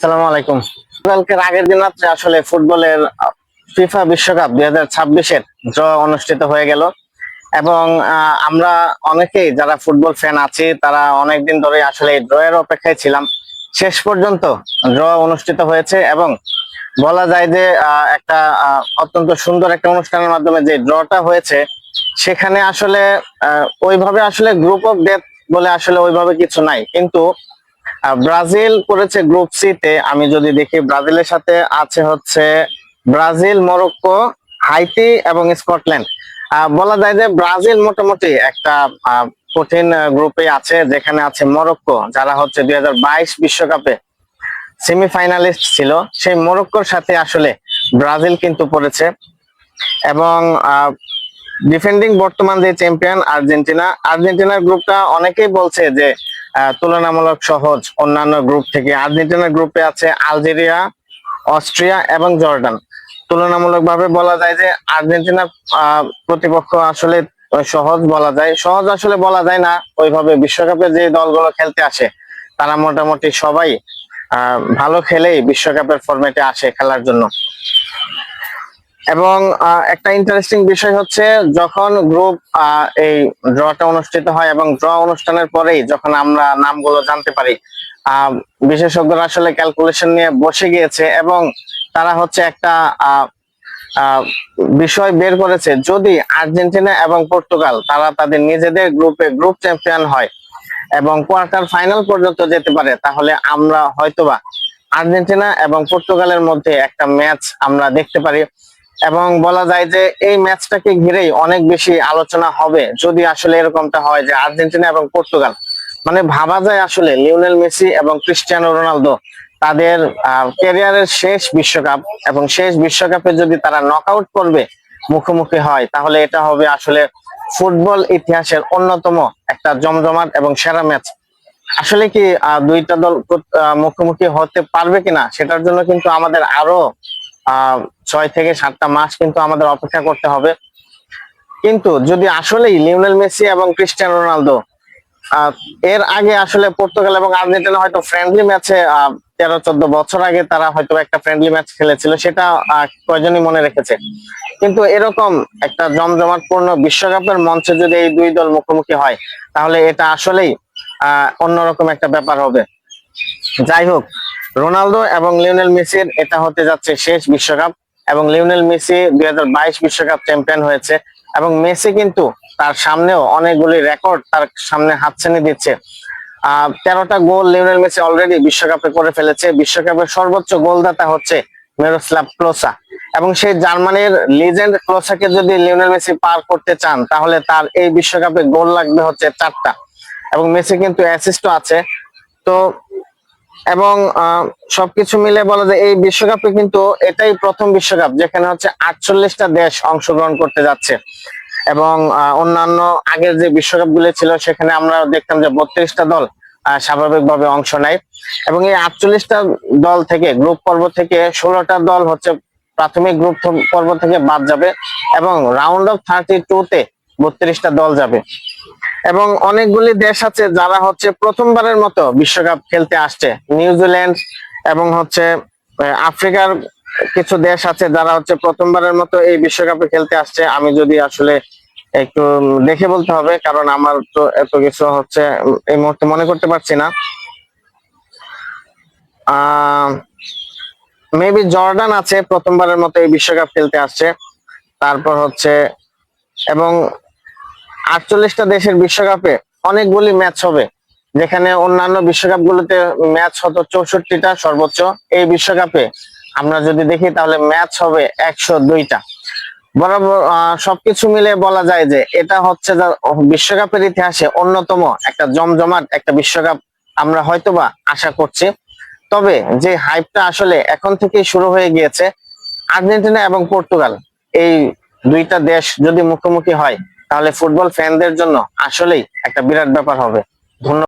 সালাম আলাইকুম। কালকের আগের দিন রাত্রে আসলে ফুটবলের ফিফা বিশ্বকাপ দুই হাজার ছাব্বিশের ড্র অনুষ্ঠিত হয়ে গেল। এবং আমরা অনেকেই যারা ফুটবল ফ্যান আছি, তারা অনেকদিন ধরে আসলে ড্র এর অপেক্ষায় ছিলাম। শেষ পর্যন্ত ড্র অনুষ্ঠিত হয়েছে এবং বলা যায় যে একটা অত্যন্ত সুন্দর একটা অনুষ্ঠানের মাধ্যমে যে ড্রটা হয়েছে, সেখানে আসলে ওইভাবে আসলে গ্রুপ অফ ডেথ বলে আসলে ওইভাবে কিছু নাই। কিন্তু ব্রাজিল করেছে গ্রুপ সি তে। আমি যদি দেখি, ব্রাজিলের সাথে আছে হচ্ছে ব্রাজিল, মরক্কো, হাইতি এবং স্কটল্যান্ড। বলা যায় যে ব্রাজিল মোটামুটি একটা কঠিন গ্রুপে আছে, যেখানে আছে মরক্কো, যারা হচ্ছে দুই বিশ্বকাপে সেমিফাইনালিস্ট ছিল। সেই মরক্কোর সাথে আসলে ব্রাজিল কিন্তু পড়েছে। এবং ডিফেন্ডিং বর্তমান যে চ্যাম্পিয়ন আর্জেন্টিনা, আর্জেন্টিনার গ্রুপটা অনেকেই বলছে যে তুলনামূলক সহজ অন্যান্য গ্রুপ থেকে। আর্জেন্টিনার গ্রুপে আছে আলজেরিয়া, অস্ট্রিয়া এবং জর্ডান। তুলনামূলকভাবে বলা যায় যে আর্জেন্টিনা প্রতিপক্ষ আসলে সহজ বলা যায়। সহজ আসলে বলা যায় না। ওইভাবে বিশ্বকাপে যে দলগুলো খেলতে আসে, তারা মোটামুটি সবাই ভালো খেলেই বিশ্বকাপের ফরম্যাটে আসে খেলার জন্য। এবং একটা ইন্টারেস্টিং বিষয় হচ্ছে যখন গ্রুপ এই ড্রটা অনুষ্ঠিত হয় এবং ড্র অনুষ্ঠানের পরেই যখন আমরা নামগুলো জানতে পারি বিশেষজ্ঞরা আসলে ক্যালকুলেশন নিয়ে বসে গিয়েছে এবং তারা হচ্ছে একটা বিষয় বের করেছে যদি আর্জেন্টিনা এবং পর্তুগাল তারা তাদের নিজেদের গ্রুপে গ্রুপ চ্যাম্পিয়ন হয় এবং কোয়ার্টার ফাইনাল পর্যন্ত যেতে পারে, তাহলে আমরা হয়তোবা আর্জেন্টিনা এবং পর্তুগালের মধ্যে একটা ম্যাচ আমরা দেখতে পারি। এবং বলা যায় যে এই ম্যাচটাকে ঘিরেই অনেক বেশি আলোচনা হবে। যদি আসলে এরকমটা হয় যে আর্জেন্টিনা এবং পর্তুগাল মানে ভাবা যায় আসলে লিওনেল মেসি এবং ক্রিস্টিয়ানো রোনালদো তাদের ক্যারিয়ারের শেষ বিশ্বকাপ এবং শেষ বিশ্বকাপে যদি তারা নকআউট করবে, মুখোমুখি হয়, তাহলে এটা হবে আসলে ফুটবল ইতিহাসের অন্যতম একটা জমজমাট এবং সেরা ম্যাচ। আসলে কি দুইটা দল মুখোমুখি হতে পারবে কিনা, সেটার জন্য কিন্তু আমাদের আরও ছয় থেকে সাতটা মাস কিন্তু আমাদের অপেক্ষা করতে হবে। কিন্তু যদি আসলেই লিওনেল মেসি এবং ক্রিস্টিয়ানো রোনালদো এর আগে আসলে পর্তুগাল এবং আর্জেন্টিনা হয়তো ফ্রেন্ডলি ম্যাচে তেরো, চোদ্দ বছর আগে তারা হয়তো একটা ফ্রেন্ডলি ম্যাচ খেলেছিল, সেটা কয়জনই মনে রেখেছে? কিন্তু এরকম একটা জমজমাটপূর্ণ বিশ্বকাপের মঞ্চে যদি এই দুই দল মুখোমুখি হয়, তাহলে এটা আসলেই অন্যরকম একটা ব্যাপার হবে। যাই হোক রোনালদো এবং লিওনেল মেসির এটা হতে যাচ্ছে শেষ বিশ্বকাপ এবং লিওনেল মেসি দুই বিশ্বকাপ চ্যাম্পিয়ন হয়েছে এবং মেসি কিন্তু তার সামনেও অনেকগুলি রেকর্ড তার সামনে হাতছানি দিচ্ছে। আহ, তেরোটা গোল লিওনেল মেসি অলরেডি বিশ্বকাপে করে ফেলেছে। বিশ্বকাপের সর্বোচ্চ গোলদাতা হচ্ছে মেরোস্লাভ ক্লোসা এবং সেই জার্মানির লিজেন্ড ক্লোসাকে যদি লিওনেল মেসি পার করতে চান, তাহলে তার এই বিশ্বকাপে গোল লাগবে হচ্ছে চারটা এবং মেসি কিন্তু অ্যাসিস্টও আছে। তো এবং সবকিছু মিলে বলা যায় এই বিশ্বকাপে কিন্তু এটাই প্রথম বিশ্বকাপ যেখানে হচ্ছে আটচল্লিশটা দেশ অংশগ্রহণ করতে যাচ্ছে। এবং অন্যান্য আগের যে বিশ্বকাপগুলো ছিল সেখানে আমরা দেখতাম যে বত্রিশটা দল স্বাভাবিকভাবে অংশ নেয়। এবং এই আটচল্লিশটা দল থেকে, গ্রুপ পর্ব থেকে ষোলোটা দল হচ্ছে প্রাথমিক গ্রুপ পর্ব থেকে বাদ যাবে এবং রাউন্ড অফ থার্টি টু তে বত্রিশটা দল যাবে। এবং অনেকগুলি দেশ আছে যারা হচ্ছে প্রথমবারের মতো বিশ্বকাপ খেলতে আসছে। নিউজিল্যান্ড এবং হচ্ছে আফ্রিকার কিছু দেশ আছে যারা হচ্ছে প্রথমবারের মতো এই বিশ্বকাপে খেলতে আসছে। আমি যদি আসলে একটু দেখে বলতে হবে, কারণ আমার তো এত কিছু হচ্ছে এই মুহূর্তে মনে করতে পারছি না। মেবি জর্ডান আছে, প্রথমবারের মতো এই বিশ্বকাপ খেলতে আসছে। তারপর হচ্ছে, এবং আটচল্লিশটা দেশের বিশ্বকাপে অনেকগুলি ম্যাচ হবে। যেখানে অন্যান্য বিশ্বকাপ গুলোতে ম্যাচ হতো চৌষট্টিটা সর্বোচ্চ। এই বিশ্বকাপে আমরা যদি দেখি তাহলে ম্যাচ হবে একশো দুইটা। বরাবর সবকিছু মিলে বলা যায় যে এটা হচ্ছে বিশ্বকাপের ইতিহাসে অন্যতম একটা জমজমাট একটা বিশ্বকাপ আমরা হয়তোবা আশা করছি। তবে যে হাইপটা আসলে এখন থেকেই শুরু হয়ে গিয়েছে, আর্জেন্টিনা এবং পর্তুগাল। এই দুইটা দেশ যদি মুখোমুখি হয় তাহলে ফুটবল ফ্যানদের জন্য আসলেই একটা বিরাট ব্যাপার হবে। ধন্যবাদ।